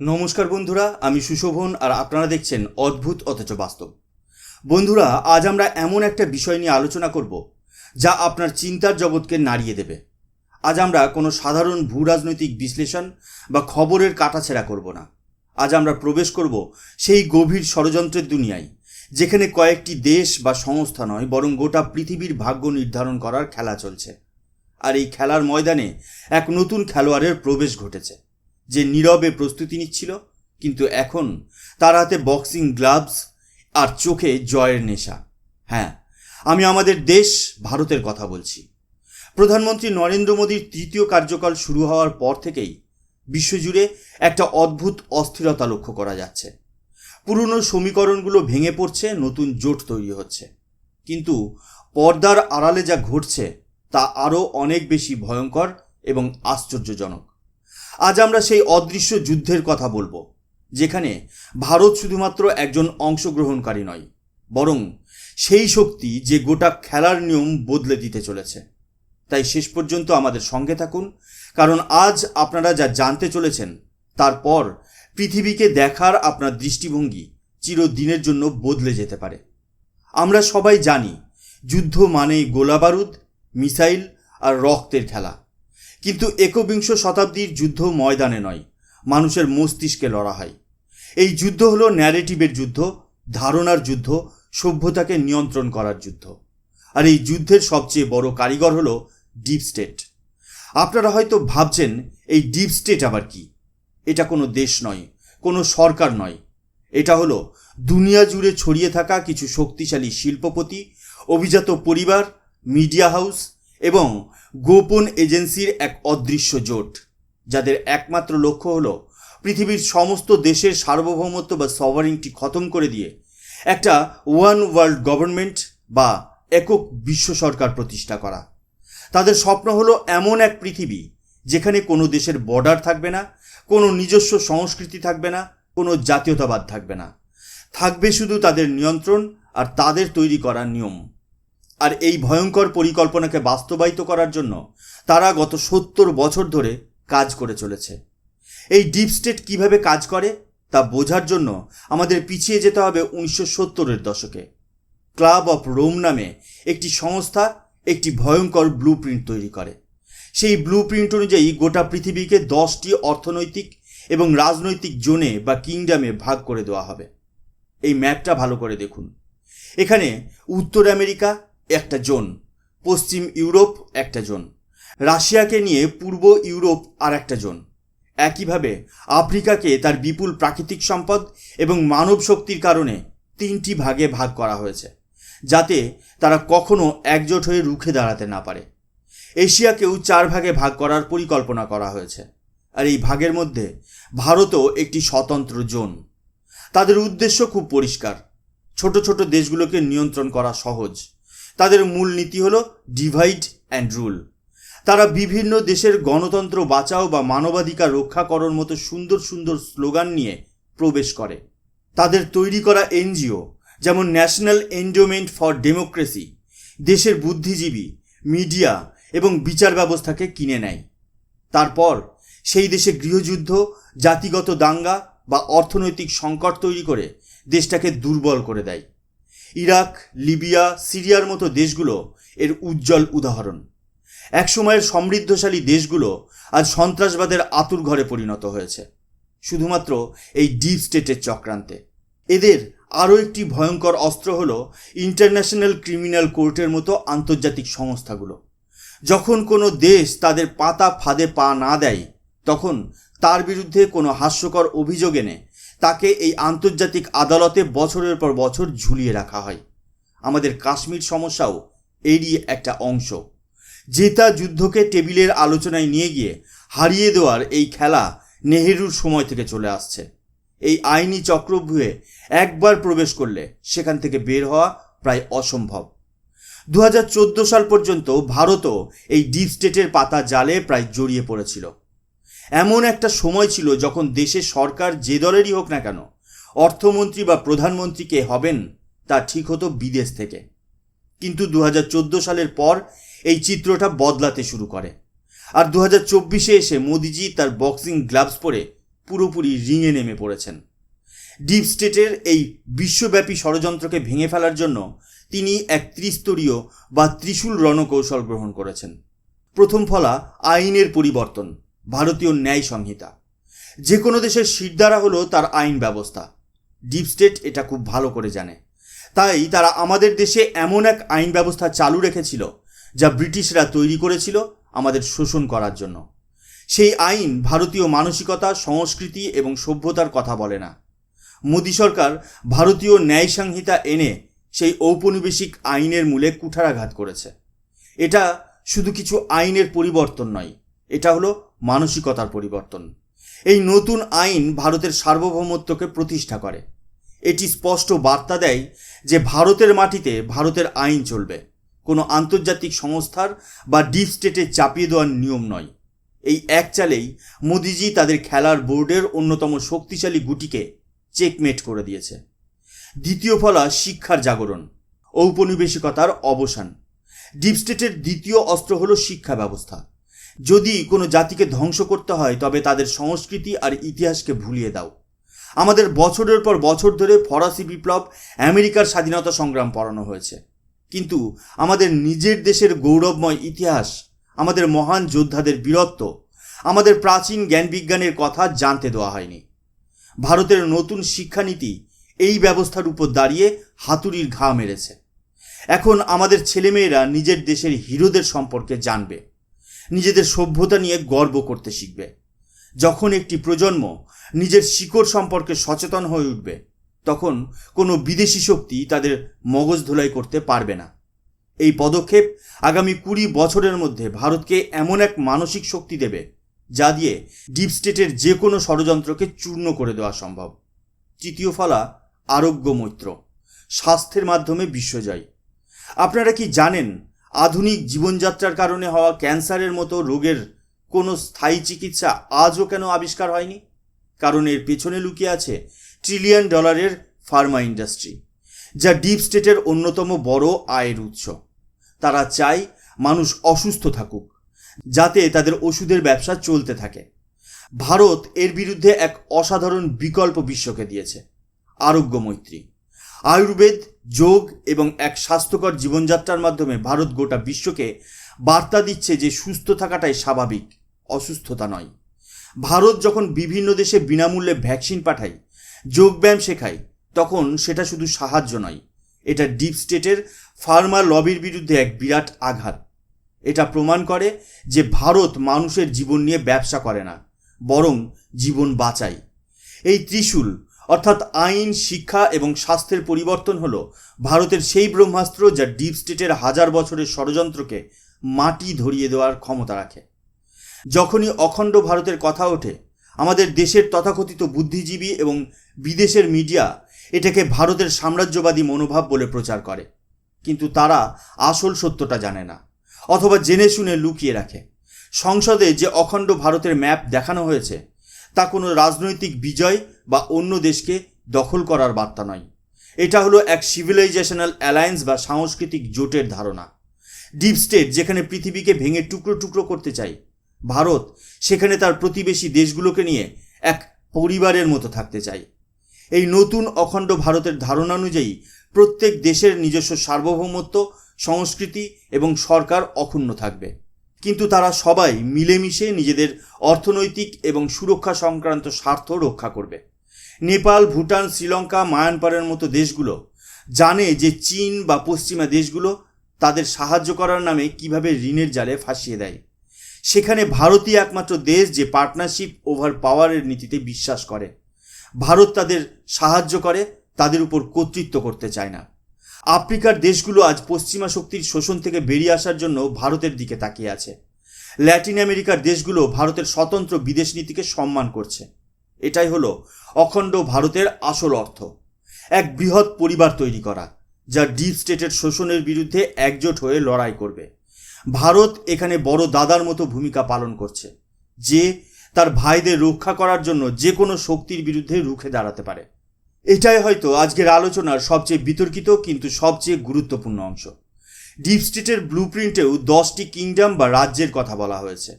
নমস্কার বন্ধুরা, আমি সুশোভন আর আপনারা দেখছেন অদ্ভুত অথচ বাস্তব। বন্ধুরা, আজ আমরা এমন একটা বিষয় নিয়ে আলোচনা করব, যা আপনার চিন্তার জগৎকে নাড়িয়ে দেবে। আজ আমরা কোনো সাধারণ ভূ রাজনৈতিক বিশ্লেষণ বা খবরের কাটাছেড়া করব না। আজ আমরা প্রবেশ করব সেই গভীর ষড়যন্ত্রের দুনিয়ায়, যেখানে কয়েকটি দেশ বা সংস্থা নয়, বরং গোটা পৃথিবীর ভাগ্য নির্ধারণ করার খেলা চলছে। আর এই খেলার ময়দানে এক নতুন খেলোয়াড়ের প্রবেশ ঘটেছে। যে নীরবে প্রস্তুতি নিচ্ছিল, কিন্তু এখন তার হাতে বক্সিং গ্লাভস আর চোখে জয়ের নেশা। হ্যাঁ আমি আমাদের দেশ ভারতের কথা বলছি। প্রধানমন্ত্রী নরেন্দ্র মোদীর তৃতীয় কার্যকাল শুরু হওয়ার পর থেকেই বিশ্বজুড়ে একটা অদ্ভুত অস্থিরতা লক্ষ্য করা যাচ্ছে। পুরনো সমীকরণগুলো ভেঙে পড়ছে, নতুন জোট তৈরি হচ্ছে। কিন্তু পর্দার আড়ালে যা ঘটছে, তা আরও অনেক বেশি ভয়ঙ্কর এবং আশ্চর্যজনক। আজ আমরা সেই অদৃশ্য যুদ্ধের কথা বলব, যেখানে ভারত শুধুমাত্র একজন অংশগ্রহণকারী নয়, বরং সেই শক্তি যে গোটা খেলার নিয়ম বদলে দিতে চলেছে। তাই শেষ পর্যন্ত আমাদের সঙ্গে থাকুন, কারণ আজ আপনারা যা জানতে চলেছেন তারপর পৃথিবীকে দেখার আপনার দৃষ্টিভঙ্গি চিরদিনের জন্য বদলে যেতে পারে। আমরা সবাই জানি, যুদ্ধ মানেই গোলাবারুদ, মিসাইল আর রক্তের খেলা। কিন্তু একবিংশ শতাব্দীর যুদ্ধ ময়দানে নয়, মানুষের মস্তিষ্কে লড়া হয়। এই যুদ্ধ হলো ন্যারেটিভের যুদ্ধ, ধারণার যুদ্ধ, সভ্যতাকে নিয়ন্ত্রণ করার যুদ্ধ। আর এই যুদ্ধের সবচেয়ে বড় কারিগর হলো ডিপ স্টেট আপনারা হয়তো ভাবছেন, এই ডিপ স্টেট আবার কি? এটা কোনো দেশ নয়, কোনো সরকার নয়। এটা হলো দুনিয়া জুড়ে ছড়িয়ে থাকা কিছু শক্তিশালী শিল্পপতি, অভিজাত পরিবার মিডিয়া হাউস এবং গোপন এজেন্সির এক অদৃশ্য জোট, যাদের একমাত্র লক্ষ্য হলো পৃথিবীর সমস্ত দেশের সার্বভৌমত্ব বা সভারিংটি খতম করে দিয়ে একটা ওয়ান ওয়ার্ল্ড গভর্নমেন্ট বা একক বিশ্ব সরকার প্রতিষ্ঠা করা। তাদের স্বপ্ন হলো এমন এক পৃথিবী যেখানে কোনো দেশের বর্ডার থাকবে না, কোনো নিজস্ব সংস্কৃতি থাকবে না, কোনো জাতীয়তাবাদ থাকবে না। থাকবে শুধু তাদের নিয়ন্ত্রণ আর তাদের তৈরি করা নিয়ম। আর এই ভয়ঙ্কর পরিকল্পনাকে বাস্তবায়িত করার জন্য তারা গত সত্তর বছর ধরে কাজ করে চলেছে। এই ডিপ স্টেট কীভাবে কাজ করে তা বোঝার জন্য আমাদের পিছিয়ে যেতে হবে উনিশশো সত্তরের দশকে। ক্লাব অফ রোম নামে একটি সংস্থা একটি ভয়ঙ্কর ব্লু প্রিন্ট তৈরি করে। সেই ব্লু প্রিন্ট অনুযায়ী গোটা পৃথিবীকে দশটি অর্থনৈতিক এবং রাজনৈতিক জোনে বা কিংডমে ভাগ করে দেওয়া হবে। এই ম্যাপটা ভালো করে দেখুন। এখানে উত্তর আমেরিকা একটা জোন, পশ্চিম ইউরোপ একটা জোন, রাশিয়াকে নিয়ে পূর্ব ইউরোপ আর একটা জোন। একইভাবে, আফ্রিকাকে তার বিপুল প্রাকৃতিক সম্পদ এবং মানব শক্তির কারণে তিনটি ভাগে ভাগ করা হয়েছে, যাতে তারা কখনো একজোট হয়ে রুখে দাঁড়াতে না পারে। এশিয়াকেও চার ভাগে ভাগ করার পরিকল্পনা করা হয়েছে। আর এই ভাগের মধ্যে ভারতও একটি স্বতন্ত্র জোন। তাদের উদ্দেশ্য খুব পরিষ্কার, ছোট ছোট দেশগুলোকে নিয়ন্ত্রণ করা সহজ। তাদের মূল নীতি হলো ডিভাইড অ্যান্ড রুল তারা বিভিন্ন দেশের গণতন্ত্র বাঁচাও বা মানবাধিকার রক্ষা করার মতো সুন্দর সুন্দর স্লোগান নিয়ে প্রবেশ করে। তাদের তৈরি করা এনজিও, যেমন ন্যাশনাল এন্ডোমেন্ট ফর ডেমোক্রেসি দেশের বুদ্ধিজীবী, মিডিয়া এবং বিচার ব্যবস্থাকে কিনে নেয়। তারপর সেই দেশে গৃহযুদ্ধ, জাতিগত দাঙ্গা বা অর্থনৈতিক সংকট তৈরি করে দেশটাকে দুর্বল করে দেয়। ইরাক, লিবিয়া, সিরিয়ার মতো দেশগুলো এর উজ্জ্বল উদাহরণ। একসময়ের সমৃদ্ধশালী দেশগুলো আজ সন্ত্রাসবাদের আতুর ঘরে পরিণত হয়েছে, শুধুমাত্র এই ডিপ স্টেটের চক্রান্তে। এদের আরও একটি ভয়ঙ্কর অস্ত্র হল ইন্টারন্যাশনাল ক্রিমিনাল কোর্টের মতো আন্তর্জাতিক সংস্থাগুলো। যখন কোনো দেশ তাদের পাতা ফাঁদে পা না দেয়, তখন তার বিরুদ্ধে কোনো হাস্যকর অভিযোগ এনে তাকে এই আন্তর্জাতিক আদালতে বছরের পর বছর ঝুলিয়ে রাখা হয়। আমাদের কাশ্মীর সমস্যাও এরই একটা অংশ। জেতা যুদ্ধকে টেবিলের আলোচনায় নিয়ে গিয়ে হারিয়ে দেওয়ার এই খেলা নেহেরুর সময় থেকে চলে আসছে। এই আইনি চক্রভূয়ে একবার প্রবেশ করলে সেখান থেকে বের হওয়া প্রায় অসম্ভব। দু হাজার চোদ্দ সাল পর্যন্ত ভারতও এই ডিপ স্টেটের পাতা জালে প্রায় জড়িয়ে পড়েছিল। এমন একটা সময় ছিল যখন দেশের সরকার যে দলেরই হোক না কেন অর্থমন্ত্রী বা প্রধানমন্ত্রী কে হবেন তা ঠিক হতো বিদেশ থেকে। কিন্তু দু হাজার চোদ্দ সালের পর এই চিত্রটা বদলাতে শুরু করে। আর দু হাজার চব্বিশে এসে মোদিজি তার বক্সিং গ্লাভস পরে পুরোপুরি রিঙে নেমে পড়েছেন। ডিপ স্টেটের এই বিশ্বব্যাপী ষড়যন্ত্রকে ভেঙে ফেলার জন্য তিনি এক ত্রিস্তরীয় বা ত্রিশূল রণকৌশল গ্রহণ করেছেন। প্রথম ফলা আইনের পরিবর্তন। ভারতীয় ন্যায় সংহিতা। যে কোনো দেশের শিরদারা হলো তার আইন ব্যবস্থা। ডিপ স্টেট এটা খুব ভালো করে জানে। তাই তারা আমাদের দেশে এমন এক আইন ব্যবস্থা চালু রেখেছিল, যা ব্রিটিশরা তৈরি করেছিল আমাদের শোষণ করার জন্য। সেই আইন ভারতীয় মানসিকতা, সংস্কৃতি এবং সভ্যতার কথা বলে না। মোদী সরকার ভারতীয় ন্যায় সংহিতা এনে সেই ঔপনিবেশিক আইনের মূলে কুঠারাঘাত করেছে। এটা শুধু কিছু আইনের পরিবর্তন নয়, এটা হলো মানসিকতার পরিবর্তন। এই নতুন আইন ভারতের সার্বভৌমত্বকে প্রতিষ্ঠা করে। এটি স্পষ্ট বার্তা দেয় যে ভারতের মাটিতে ভারতের আইন চলবে। কোনো আন্তর্জাতিক সংস্থার বা ডিপ স্টেটে চাপিয়ে দেওয়ার নিয়ম নয়। এই এক চালেই মোদিজি তাদের খেলার বোর্ডের অন্যতম শক্তিশালী গুটিকে চেকমেট করে দিয়েছে। দ্বিতীয় ফলা শিক্ষার জাগরণ, ঔপনিবেশিকতার অবসান। ডিপ স্টেটের দ্বিতীয় অস্ত্র হলো শিক্ষা ব্যবস্থা। যদি কোনো জাতিকে ধ্বংস করতে হয়, তবে তাদের সংস্কৃতি আর ইতিহাসকে ভুলিয়ে দাও। আমাদের বছরের পর বছর ধরে ফরাসি বিপ্লব আমেরিকার স্বাধীনতা সংগ্রাম পড়ানো হয়েছে। কিন্তু আমাদের নিজের দেশের গৌরবময় ইতিহাস, আমাদের মহান যোদ্ধাদের বীরত্ব, আমাদের প্রাচীন জ্ঞান বিজ্ঞানের কথা জানতে দেওয়া হয়নি। ভারতের নতুন শিক্ষানীতি এই ব্যবস্থার উপর দাঁড়িয়ে হাতুড়ির ঘা মেরেছে। এখন আমাদের ছেলেমেয়েরা নিজের দেশের হিরোদের সম্পর্কে জানবে। নিজেদের সভ্যতা নিয়ে গর্ব করতে শিখবে। যখন একটি প্রজন্ম নিজের শিকড় সম্পর্কে সচেতন হয়ে উঠবে, তখন কোনো বিদেশি শক্তি তাদের মগজ ধোলাই করতে পারবে না। এই পদক্ষেপ আগামী কুড়ি বছরের মধ্যে ভারতকে এমন এক মানসিক শক্তি দেবে, যা দিয়ে ডিপ স্টেটের যে কোনো ষড়যন্ত্রকে চূর্ণ করে দেওয়া সম্ভব। তৃতীয় ফলা, আরোগ্য মৈত্র, স্বাস্থ্যের মাধ্যমে বিশ্বজয়। আপনারা কি জানেন আধুনিক জীবনযাত্রার কারণে হওয়া ক্যান্সারের মতো রোগের কোনো স্থায়ী চিকিৎসা আজও কেন আবিষ্কার হয়নি? কারণ এর পেছনে লুকিয়ে আছে ট্রিলিয়ন ডলারের ফার্মা ইন্ডাস্ট্রি যা ডিপ স্টেটের অন্যতম বড় আয়ের উৎস। তারা চায় মানুষ অসুস্থ থাকুক, যাতে তাদের ওষুধের ব্যবসা চলতে থাকে। ভারত এর বিরুদ্ধে এক অসাধারণ বিকল্প বিশ্বকে দিয়েছে আরোগ্য মৈত্রী আয়ুর্বেদ যোগ এবং এক স্বাস্থ্যকর জীবনযাত্রার মাধ্যমে ভারত গোটা বিশ্বকে বার্তা দিচ্ছে যে সুস্থ থাকাটাই স্বাভাবিক, অসুস্থতা নয়। ভারত যখন বিভিন্ন দেশে বিনামূল্যে ভ্যাকসিন পাঠায় যোগব্যায়াম শেখায়, তখন সেটা শুধু সাহায্য নয়, এটা ডিপ স্টেটের ফার্মা লবির বিরুদ্ধে এক বিরাট আঘাত। এটা প্রমাণ করে যে ভারত মানুষের জীবন নিয়ে ব্যবসা করে না, বরং জীবন বাঁচায়। এই ত্রিশূল অর্থাৎ আইন, শিক্ষা এবং স্বাস্থ্যের পরিবর্তন হল ভারতের সেই ব্রহ্মাস্ত্র যা ডিপ স্টেটের হাজার বছরের ষড়যন্ত্রকে মাটি ধরিয়ে দেওয়ার ক্ষমতা রাখে। যখনই অখণ্ড ভারতের কথা ওঠে, আমাদের দেশের তথাকথিত বুদ্ধিজীবী এবং বিদেশের মিডিয়া এটাকে ভারতের সাম্রাজ্যবাদী মনোভাব বলে প্রচার করে। কিন্তু তারা আসল সত্যটা জানে না, অথবা জেনে শুনে লুকিয়ে রাখে। সংসদে যে অখণ্ড ভারতের ম্যাপ দেখানো হয়েছে তা কোনো রাজনৈতিক বিজয় বা অন্য দেশকে দখল করার বার্তা নয়। এটা হলো এক সিভিলাইজেশনাল অ্যালায়েন্স বা সাংস্কৃতিক জোটের ধারণা। ডিপ স্টেট যেখানে পৃথিবীকে ভেঙে টুকরো টুকরো করতে চায়। ভারত, সেখানে তার প্রতিবেশী দেশগুলোকে নিয়ে এক পরিবারের মতো থাকতে চায়। এই নতুন অখণ্ড ভারতের ধারণা অনুযায়ী প্রত্যেক দেশের নিজস্ব সার্বভৌমত্ব, সংস্কৃতি এবং সরকার অক্ষুণ্ণ থাকবে। কিন্তু তারা সবাই মিলেমিশে নিজেদের অর্থনৈতিক এবং সুরক্ষা সংক্রান্ত স্বার্থ রক্ষা করবে। নেপাল, ভুটান, শ্রীলঙ্কা মায়ানমারের মতো দেশগুলো জানে যে চীন বা পশ্চিমা দেশগুলো তাদের সাহায্য করার নামে কীভাবে ঋণের জালে ফাঁসিয়ে দেয়। সেখানে ভারতই একমাত্র দেশ যে পার্টনারশিপ ওভার পাওয়ারের নীতিতে বিশ্বাস করে। ভারত তাদের সাহায্য করে, তাদের উপর কর্তৃত্ব করতে চায় না। আফ্রিকার দেশগুলো আজ পশ্চিমা শক্তির শোষণ থেকে বেরিয়ে আসার জন্য ভারতের দিকে তাকিয়ে আছে। ল্যাটিন আমেরিকার দেশগুলো ভারতের স্বতন্ত্র বিদেশ নীতিকে সম্মান করছে। এটাই হলো অখণ্ড ভারতের আসল অর্থ। এক বৃহৎ পরিবার তৈরি করা, যা ডিপ স্টেটের শোষণের বিরুদ্ধে একজোট হয়ে লড়াই করবে। ভারত এখানে বড় দাদার মতো ভূমিকা পালন করছে, যে তার ভাইদের রক্ষা করার জন্য যে কোনো শক্তির বিরুদ্ধে রুখে দাঁড়াতে পারে। এটাই হয়তো আজকের আলোচনার সবচেয়ে বিতর্কিত কিন্তু সবচেয়ে গুরুত্বপূর্ণ অংশ। ডিপ স্টেটের ব্লু প্রিন্টেও দশটি কিংডম বা রাজ্যের কথা বলা হয়েছে।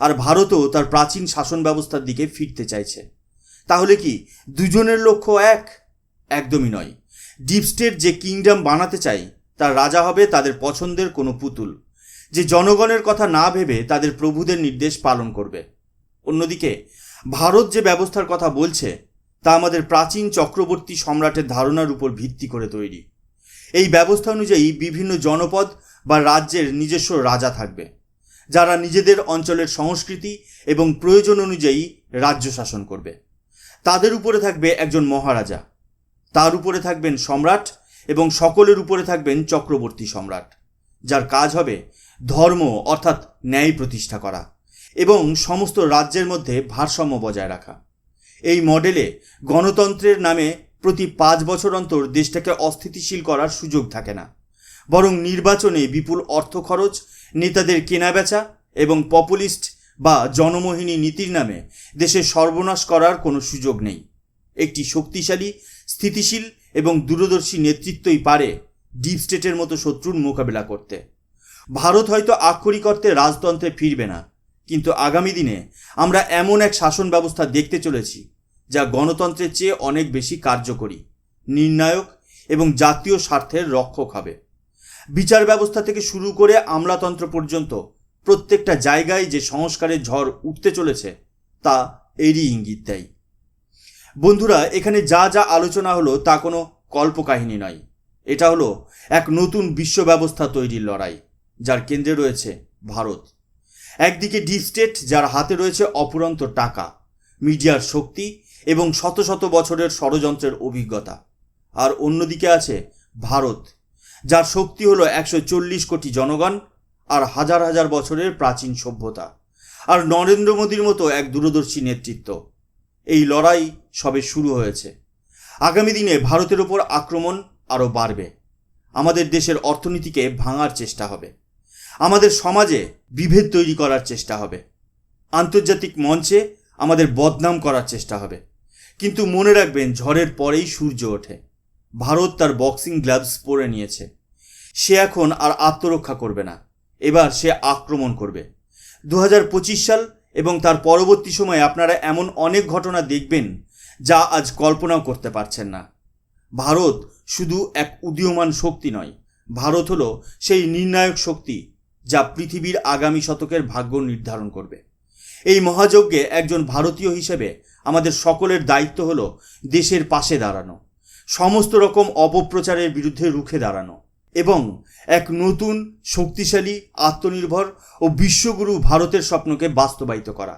আর ভারতও তার প্রাচীন শাসন ব্যবস্থার দিকে ফিরতে চাইছে। তাহলে কি দুজনের লক্ষ্য এক? একদমই নয়। ডিপ স্টেট যে কিংডম বানাতে চাই, তার রাজা হবে তাদের পছন্দের কোনো পুতুল। যে জনগণের কথা না ভেবে তাদের প্রভুদের নির্দেশ পালন করবে। অন্যদিকে, ভারত যে ব্যবস্থার কথা বলছে তা আমাদের প্রাচীন চক্রবর্তী সম্রাটের ধারণার উপর ভিত্তি করে তৈরি। এই ব্যবস্থা অনুযায়ী বিভিন্ন জনপদ বা রাজ্যের নিজস্ব রাজা থাকবে, যারা নিজেদের অঞ্চলের সংস্কৃতি এবং প্রয়োজন অনুযায়ী রাজ্য শাসন করবে। তাদের উপরে থাকবে একজন মহারাজা, তার উপরে থাকবেন সম্রাট এবং সকলের উপরে থাকবেন চক্রবর্তী সম্রাট, যার কাজ হবে ধর্ম অর্থাৎ ন্যায় প্রতিষ্ঠা করা এবং সমস্ত রাজ্যের মধ্যে ভারসাম্য বজায় রাখা। এই মডেলে গণতন্ত্রের নামে প্রতি পাঁচ বছর অন্তর দেশটাকে অস্থিতিশীল করার সুযোগ থাকে না। বরং নির্বাচনে বিপুল অর্থ খরচ, নেতাদের কেনাবেচা এবং পপুলিস্ট বা জনমোহিনী নীতির নামে দেশের সর্বনাশ করার কোনো সুযোগ নেই। একটি শক্তিশালী, স্থিতিশীল এবং দূরদর্শী নেতৃত্বই পারে ডিপ স্টেটের মতো শত্রুর মোকাবিলা করতে। ভারত হয়তো আক্ষরিক অর্থে রাজতন্ত্রে ফিরবে না, কিন্তু আগামী দিনে আমরা এমন এক শাসন ব্যবস্থা দেখতে চলেছি যা গণতন্ত্রের চেয়ে অনেক বেশি কার্যকরী, নির্ণায়ক এবং জাতীয় স্বার্থের রক্ষক হবে। বিচার ব্যবস্থা থেকে শুরু করে আমলাতন্ত্র পর্যন্ত প্রত্যেকটা জায়গায় যে সংস্কারের ঝড় উঠতে চলেছে, তা এরই ইঙ্গিত দেয়। বন্ধুরা, এখানে যা যা আলোচনা হলো তা কোনো কল্পকাহিনী নয়। এটা হলো এক নতুন বিশ্ব ব্যবস্থা তৈরির লড়াই, যার কেন্দ্রে রয়েছে ভারত। একদিকে ডিপ স্টেট, যার হাতে রয়েছে অপুরন্ত টাকা, মিডিয়ার শক্তি এবং শত শত বছরের ষড়যন্ত্রের অভিজ্ঞতা। আর অন্যদিকে আছে ভারত, যার শক্তি হলো একশো চল্লিশ কোটি জনগণ আর হাজার হাজার বছরের প্রাচীন সভ্যতা। আর নরেন্দ্র মোদীর মতো এক দূরদর্শী নেতৃত্ব। এই লড়াই সবে শুরু হয়েছে। আগামী দিনে ভারতের ওপর আক্রমণ আরও বাড়বে। আমাদের দেশের অর্থনীতিকে ভাঙার চেষ্টা হবে। আমাদের সমাজে বিভেদ তৈরি করার চেষ্টা হবে। আন্তর্জাতিক মঞ্চে আমাদের বদনাম করার চেষ্টা হবে। কিন্তু মনে রাখবেন, ঝড়ের পরেই সূর্য ওঠে। ভারত তার বক্সিং গ্লাভস পরে নিয়েছে। সে এখন আর আত্মরক্ষা করবে না। এবার সে আক্রমণ করবে। দু হাজার পঁচিশ সাল এবং তার পরবর্তী সময়ে আপনারা এমন অনেক ঘটনা দেখবেন যা আজ কল্পনাও করতে পারছেন না। ভারত শুধু এক উদীয়মান শক্তি নয়, ভারত হলো সেই নির্ণায়ক শক্তি যা পৃথিবীর আগামী শতকের ভাগ্য নির্ধারণ করবে। এই মহাযজ্ঞে একজন ভারতীয় হিসেবে আমাদের সকলের দায়িত্ব হলো দেশের পাশে দাঁড়ানো, সমস্ত রকম অপপ্রচারের বিরুদ্ধে রুখে দাঁড়ানো এবং এক নতুন, শক্তিশালী, আত্মনির্ভর ও বিশ্বগুরু ভারতের স্বপ্নকে বাস্তবায়িত করা।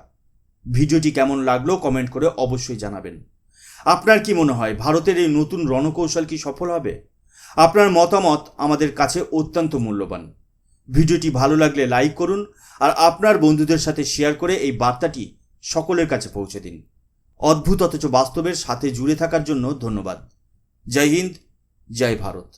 ভিডিওটি কেমন লাগল কমেন্ট করে অবশ্যই জানাবেন। আপনার কি মনে হয়, ভারতের এই নতুন রণকৌশল কি সফল হবে? আপনার মতামত আমাদের কাছে অত্যন্ত মূল্যবান। ভিডিওটি ভালো লাগলে লাইক করুন আর আপনার বন্ধুদের সাথে শেয়ার করে এই বার্তাটি সকলের কাছে পৌঁছে দিন। অদ্ভুত অথচ বাস্তবের সাথে জুড়ে থাকার জন্য ধন্যবাদ। জয় হিন্দ জয় ভারত।